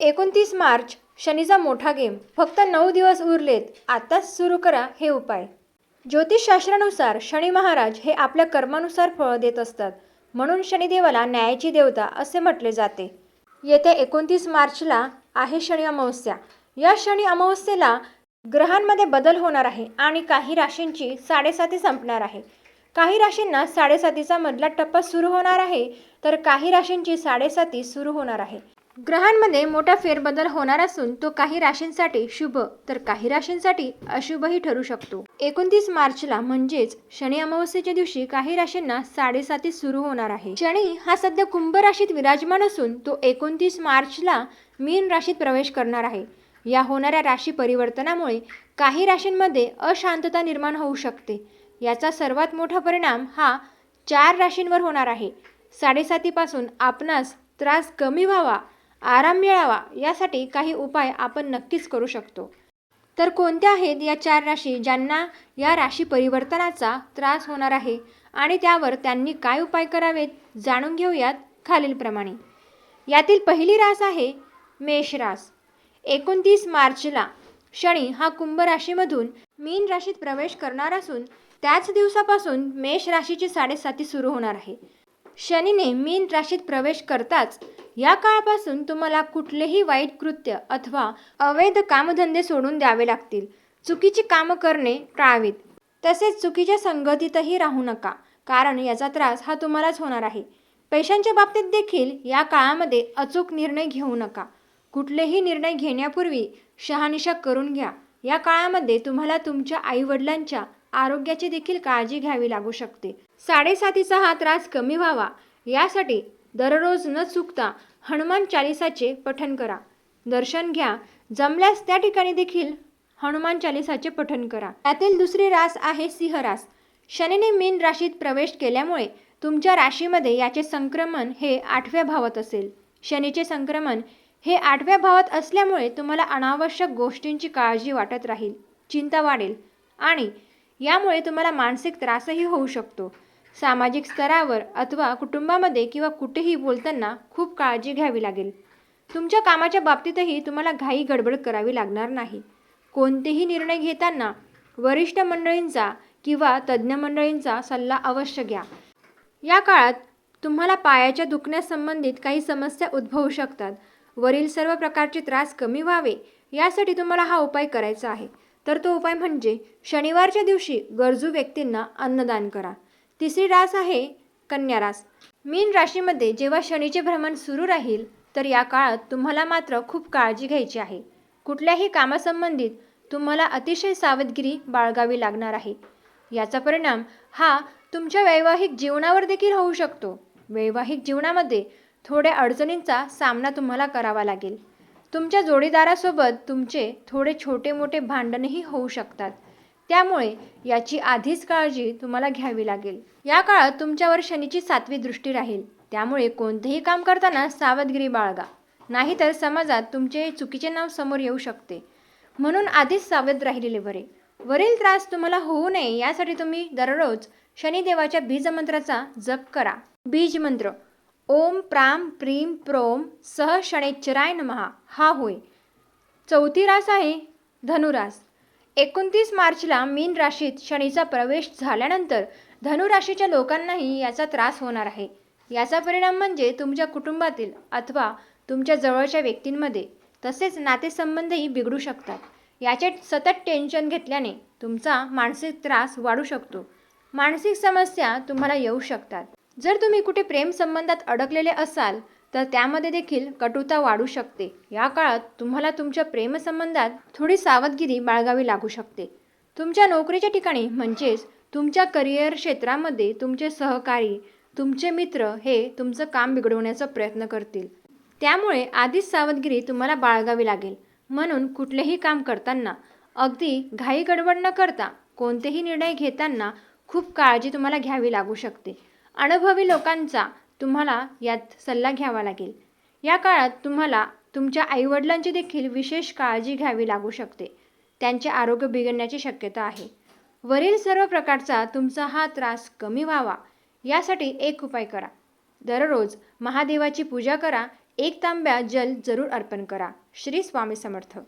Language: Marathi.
एकोणतीस मार्च शनीचा मोठा गेम. फक्त नऊ दिवस उरलेत. आत्ताच सुरू करा हे उपाय. ज्योतिषशास्त्रानुसार शनी महाराज हे आपल्या कर्मानुसार फळं देत असतात. म्हणून शनिदेवाला न्यायाची देवता असे म्हटले जाते. येत्या एकोणतीस मार्चला आहे शनी अमावस्या. या शनी अमावस्येला ग्रहांमध्ये बदल होणार आहे आणि काही राशींची साडेसाती संपणार आहे. काही राशींना साडेसातीचा मधला टप्पा सुरू होणार आहे तर काही राशींची साडेसाती सुरू होणार आहे. ग्रहांमध्ये मोठा फेरबदल होणार असून तो काही राशींसाठी शुभ तर काही राशींसाठी अशुभही ठरू शकतो. एकोणतीस मार्चला म्हणजेच शनी अमावस्येच्या दिवशी काही राशींना साडेसाती सुरू होणार आहे. शनी हा सध्या कुंभ राशीत विराजमान असून तो एकोणतीस मार्चला मीन राशीत प्रवेश करणार आहे. या होणाऱ्या राशी परिवर्तनामुळे काही राशींमध्ये अशांतता निर्माण होऊ शकते. याचा सर्वात मोठा परिणाम हा चार राशींवर होणार आहे. साडेसातीपासून आपणास त्रास कमी व्हावा आराम मिळावा यासाठी काही उपाय आपण नक्कीच करू शकतो. तर कोणत्या आहेत या चार राशी ज्यांना या राशी परिवर्तनाचा त्रास होणार आहे आणि त्यावर त्यांनी काय उपाय करावेत जाणून घेऊयात खालीलप्रमाणे. यातील पहिली रास आहे मेष रास. एकोणतीस मार्चला शनी हा कुंभ राशीमधून मीन राशीत प्रवेश करणार असून त्याच दिवसापासून मेष राशीची साडेसाती सुरू होणार आहे. शनीने मीन राशीत प्रवेश करताच या काळापासून तुम्हाला कुठलेही वाईट कृत्य अथवा अवैध कामधंदे सोडून द्यावे लागतील. चुकीची कामं करणे टाळावीत तसेच चुकीच्या संगतीतही राहू नका कारण याचा त्रास हा तुम्हालाच होणार आहे. पैशांच्या बाबतीत देखील या काळामध्ये अचूक निर्णय घेऊ नका. कुठलेही निर्णय घेण्यापूर्वी शहानिशा करून घ्या. या काळामध्ये तुम्हाला तुमच्या आईवडिलांच्या आरोग्याची देखील काळजी घ्यावी लागू शकते. साडेसातीचा हा त्रास कमी व्हावा यासाठी दररोज न चुकता हनुमान चालिसाचे पठण करा. दर्शन घ्या. जमल्यास त्या ठिकाणी देखील हनुमान चालिसाचे पठण करा. त्यातील दुसरी रास आहे सिंह रास शनीने मीन राशीत प्रवेश केल्यामुळे तुमच्या राशीमध्ये याचे संक्रमण हे आठव्या भावात असेल. शनीचे संक्रमण हे आठव्या भावात असल्यामुळे तुम्हाला अनावश्यक गोष्टींची काळजी वाटत राहील. चिंता वाढेल आणि यामुळे तुम्हाला मानसिक त्रासही होऊ शकतो. सामाजिक स्तरावर अथवा कुटुंबामध्ये किंवा कुठेही बोलताना खूप काळजी घ्यावी लागेल. तुमच्या कामाच्या बाबतीतही तुम्हाला घाई गडबड करावी लागणार नाही. कोणतेही निर्णय घेताना वरिष्ठ मंडळींचा किंवा तज्ज्ञ मंडळींचा सल्ला अवश्य घ्या. या काळात तुम्हाला पायाच्या दुखण्यासंबंधित काही समस्या उद्भवू शकतात. वरील सर्व प्रकारचे त्रास कमी व्हावे यासाठी तुम्हाला हा उपाय करायचा आहे. तर तो उपाय म्हणजे शनिवारच्या दिवशी गरजू व्यक्तींना अन्नदान करा. तिसरी रास आहे कन्या रास. मीन राशीमध्ये जेव्हा शनीचे भ्रमण सुरू राहील तर या काळात तुम्हाला मात्र खूप काळजी घ्यायची आहे. कुठल्याही कामासंबंधित तुम्हाला अतिशय सावधगिरी बाळगावी लागणार आहे. याचा परिणाम हा तुमच्या वैवाहिक जीवनावर देखील होऊ शकतो. वैवाहिक जीवनामध्ये थोड्या अडचणींचा सामना तुम्हाला करावा लागेल. तुमच्या जोडीदारासोबत तुमचे थोडे छोटे मोठे भांडणही होऊ शकतात. त्यामुळे याची आधीच काळजी तुम्हाला घ्यावी लागेल. या काळात तुमच्यावर शनीची सातवी दृष्टी राहील. त्यामुळे कोणतेही काम करताना सावधगिरी बाळगा. नाहीतर समाजात तुमचे चुकीचे नाव समोर येऊ शकते. म्हणून आधीच सावध राहिलेले बरे. वरील त्रास तुम्हाला होऊ नये यासाठी तुम्ही दररोज शनिदेवाच्या बीजमंत्राचा जप करा. बीजमंत्र ओम प्राम प्रीम प्रोम सह शणेच्चराय नमहा हा होय. चौथी रास आहे धनुरास. एकोणतीस मार्चला मीन राशीत शनीचा प्रवेश झाल्यानंतर धनुराशीच्या लोकांनाही याचा त्रास होणार आहे. याचा परिणाम म्हणजे तुमच्या कुटुंबातील अथवा तुमच्या जवळच्या व्यक्तींमध्ये तसेच नातेसंबंधही बिघडू शकतात. याचे सतत टेन्शन घेतल्याने तुमचा मानसिक त्रास वाढू शकतो. मानसिक समस्या तुम्हाला येऊ शकतात. जर तुम्ही कुठे प्रेमसंबंधात अडकलेले असाल तर त्यामध्ये देखील कटुता वाढू शकते. या काळात तुम्हाला तुमच्या प्रेमसंबंधात थोडी सावधगिरी बाळगावी लागू शकते. तुमच्या नोकरीच्या ठिकाणी म्हणजेच तुमच्या करिअर क्षेत्रामध्ये तुमचे सहकारी तुमचे मित्र हे तुमचं काम बिघडवण्याचा प्रयत्न करतील. त्यामुळे आधीच सावधगिरी तुम्हाला बाळगावी लागेल. म्हणून कुठलेही काम करताना अगदी घाई गडबड न करता कोणतेही निर्णय घेताना खूप काळजी तुम्हाला घ्यावी लागू शकते. अनुभवी लोकांचा तुम्हाला यात सल्ला घ्यावा लागेल. या काळात तुम्हाला तुमच्या आईवडिलांची देखील विशेष काळजी घ्यावी लागू शकते. त्यांचे आरोग्य बिघडण्याची शक्यता आहे. वरील सर्व प्रकारचा तुमचा हा त्रास कमी व्हावा. यासाठी एक उपाय करा. दररोज महादेवाची पूजा करा. एक तांब्या जल जरूर अर्पण करा. श्री स्वामी समर्थ.